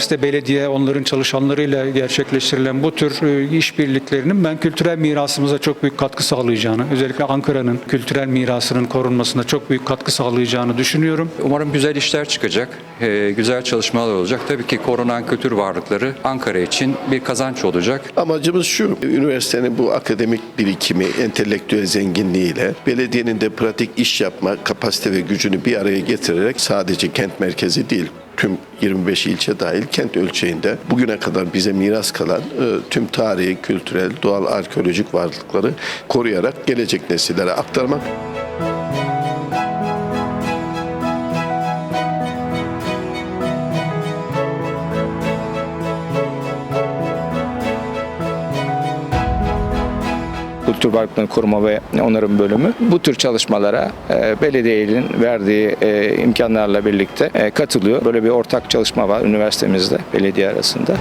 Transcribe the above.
üniversite, belediye, onların çalışanlarıyla gerçekleştirilen bu tür e, işbirliklerinin ben kültürel mirasımıza çok büyük katkı sağlayacağını, özellikle Ankara'nın kültürel mirasının korunmasına çok büyük katkı sağlayacağını düşünüyorum. Umarım güzel işler çıkacak, e, güzel çalışmalar olacak. Tabii ki korunan kültür varlıkları Ankara için bir kazanç olacak. Amacımız şu, üniversitenin bu akademik birikimi, entelektüel zenginliğiyle belediyenin de pratik iş yapma kapasite ve gücünü bir araya getirerek sadece kent merkezi değil, tüm 25 ilçe dahil kent ölçeğinde bugüne kadar bize miras kalan e, tüm tarihi, kültürel, doğal, arkeolojik varlıkları koruyarak gelecek nesillere aktarmak. Kültür Varlıklarını Koruma ve Onarım Bölümü bu tür çalışmalara e, belediyenin verdiği e, imkanlarla birlikte e, katılıyor. Böyle bir ortak çalışma var üniversitemizde belediye arasında.